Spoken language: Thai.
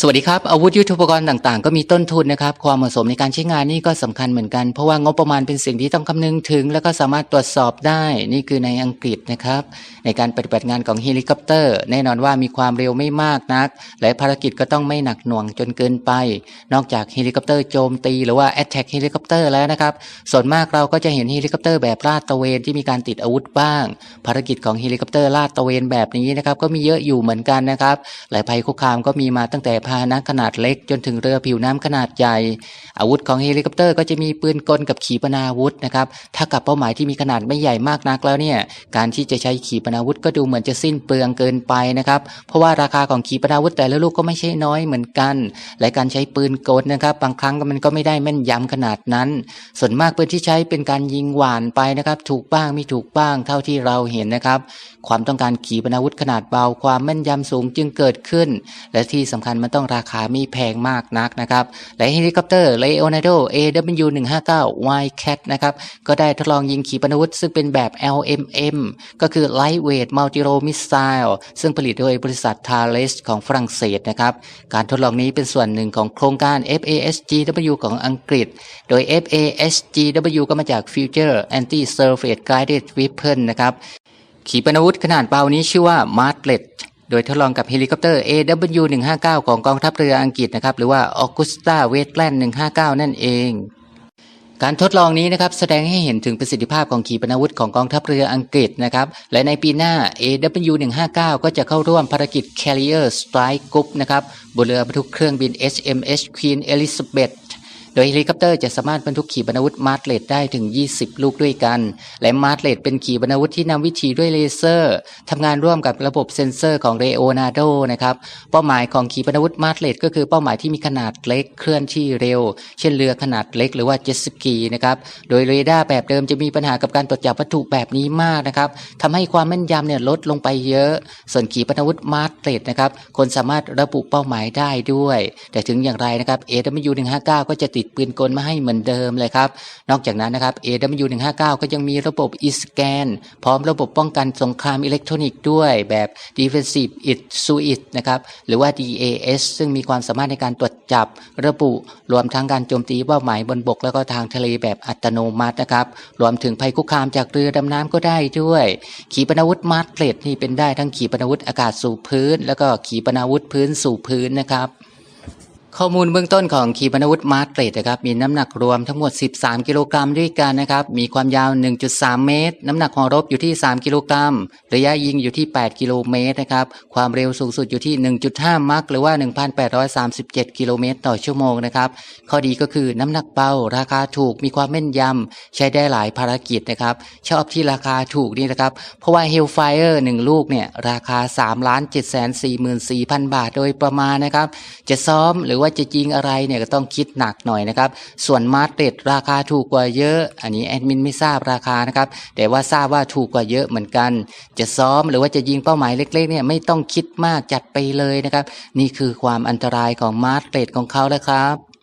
สวัสดีครับ อาวุธยุทโธปกรณ์ต่างๆ ก็มีต้นทุนนะครับ ความเหมาะสมในการใช้งานนี่ก็สำคัญเหมือนกัน เพราะว่างบประมาณเป็นสิ่งที่ต้องคำนึงถึง แล้วก็สามารถตรวจสอบได้นี่คือในอังกฤษนะครับ ในการปฏิบัติงานของเฮลิคอปเตอร์ แน่นอนว่ามีความเร็วไม่มากนัก และภารกิจก็ต้องไม่หนักหน่วงจนเกินไป นอกจากเฮลิคอปเตอร์โจมตีหรือว่า attack เฮลิคอปเตอร์แล้วนะครับส่วนมากเราก็จะเห็นเฮลิคอปเตอร์แบบลาดตระเวนที่มีการติดอาวุธบ้าง ภารกิจของเฮลิคอปเตอร์ลาดตระเวนแบบนี้นะครับก็มีเยอะอยู่เหมือนกันนะครับหลายภัยคุกคามก็มีมาตั้งแต่พาหนะขนาดเล็ก จนถึงเรือผิวน้ำขนาดใหญ่ อาวุธของเฮลิคอปเตอร์ก็จะมีปืนกลกับขีปนาวุธนะครับถ้ากับเป้าหมายที่มีขนาดไม่ใหญ่มากนักแล้วเนี่ยการที่จะใช้ขีปนาวุธก็ดูเหมือนจะสิ้นเปลืองเกินไปนะครับเพราะว่าราคาของขีปนาวุธแต่ละลูกก็ไม่ใช่น้อยเหมือนกัน และการใช้ปืนกลนะครับบางครั้งมันก็ไม่ได้แม่นยำขนาดนั้น ส่วนมากปืนที่ใช้เป็นการยิงหวานไปนะครับ ถูกบ้างไม่ถูกบ้างเท่าที่เราเห็นนะครับ ความต้องการขีปนาวุธขนาดเบาความแม่นยำสูงจึงเกิดขึ้น และที่สำคัญมันต้องราคาไม่แพงมากนักนะครับและเฮลิคอปเตอร์ Leonardo AW159 Wildcat นะครับก็ได้ทดลองยิงขีปนาวุธ ซึ่งเป็นแบบ LMM ก็คือ Lightweight Multi-Role Missile ซึ่งผลิตโดยบริษัท Thales ของฝรั่งเศสนะครับการทดลองนี้เป็นส่วนหนึ่งของโครงการ FASGW ของอังกฤษ โดย FASGW ก็มาจาก Future Anti-Surface Guided Weapon นะครับขีปนาวุธขนาดเบานี้ชื่อว่า Martlet โดยทดลองกับเฮลิคอปเตอร์ AW159 ของกองทัพเรืออังกฤษนะครับหรือว่า Augusta Westland 159 นั่นเอง การทดลองนี้นะครับแสดงให้เห็นถึงประสิทธิภาพของขีปนาวุธของกองทัพเรืออังกฤษนะครับและในปีหน้า AW159 ก็จะเข้าร่วมภารกิจ Carrier Strike Group นะครับบนเรือบรรทุกเครื่องบิน HMS Queen Elizabeth โดยเฮลิคอปเตอร์จะสามารถบรรทุกขีปนาวุธมาร์ตเลตได้ถึง 20 ลูกด้วยกัน และมาร์ตเลตเป็นขีปนาวุธที่นำวิธีด้วยเลเซอร์ทำงานร่วมกับระบบเซ็นเซอร์ของเรโอนาโดนะครับเป้าหมายของขีปนาวุธมาร์ตเลตก็คือเป้าหมายที่มีขนาดเล็กเคลื่อนที่เร็ว เช่นเรือขนาดเล็กหรือว่าเจ็ตสกีนะครับโดยเรดาร์แบบเดิมจะมีปัญหากับการตรวจจับวัตถุแบบนี้มากนะครับทำให้ความแม่นยำเนี่ยลดลงไปเยอะ ส่วนขีปนาวุธมาร์ตเลตนะครับคนสามารถระบุเป้าหมายได้ด้วย แต่ถึงอย่างไรนะครับ AW159 ก็จะติดปืนกลมาให้เหมือนเดิมเลยครับ นอกจากนั้นนะครับ AW159 ก็ยังมีระบบ e-scan พร้อมระบบป้องกันสงครามอิเล็กทรอนิกส์ด้วยแบบ defensive it suit นะครับหรือว่า DAS ซึ่งมีความสามารถในการตรวจจับระบุรวมทั้งการโจมตีเป้าหมายบนบก แล้วก็ทางทะเลแบบอัตโนมัตินะครับรวมถึงภัยคุกคามจากเรือดำน้ำก็ได้ด้วย ขีปนาวุธมาร์ตเลตนี่เป็นได้ทั้งขีปนาวุธอากาศสู่พื้น แล้วก็ขีปนาวุธพื้นสู่พื้นนะครับ ข้อมูลเบื้องต้นของขีปนาวุธมาร์เตรดนะครับมีน้ำหนักรวมทั้งหมด 13 กิโลกรัมด้วยกันนะครับมีความยาว 1.3 เมตร น้ำหนักของรบอยู่ที่ 3 กิโลกรัม ระยะยิงอยู่ที่ 8 กิโลเมตรนะครับความเร็วสูงสุดอยู่ที่ 1.5 มัคหรือว่า 1,837 กิโลเมตรต่อชั่วโมงนะครับข้อดีก็คือน้ำหนักเบาราคาถูกมีความแม่นยำใช้ได้หลายภารกิจนะครับชอบที่ราคาถูกนี่นะครับเพราะว่า Hellfire 1 ลูกเนี่ยราคา 3 7 4 4 0 0 0 บาท โดยประมาณนะครับจะซ้อมหรือว่าจะยิงอะไรเนี่ยก็ต้องคิดหนักหน่อยนะครับ ส่วนมาร์เต็ดราคาถูกกว่าเยอะ อันนี้แอดมินไม่ทราบราคานะครับ แต่ว่าทราบว่าถูกกว่าเยอะเหมือนกัน จะซ้อมหรือว่าจะยิงเป้าหมายเล็กๆเนี่ยไม่ต้องคิดมากจัดไปเลยนะครับ นี่คือความอันตรายของมาร์เต็ดของเขาแล้วครับ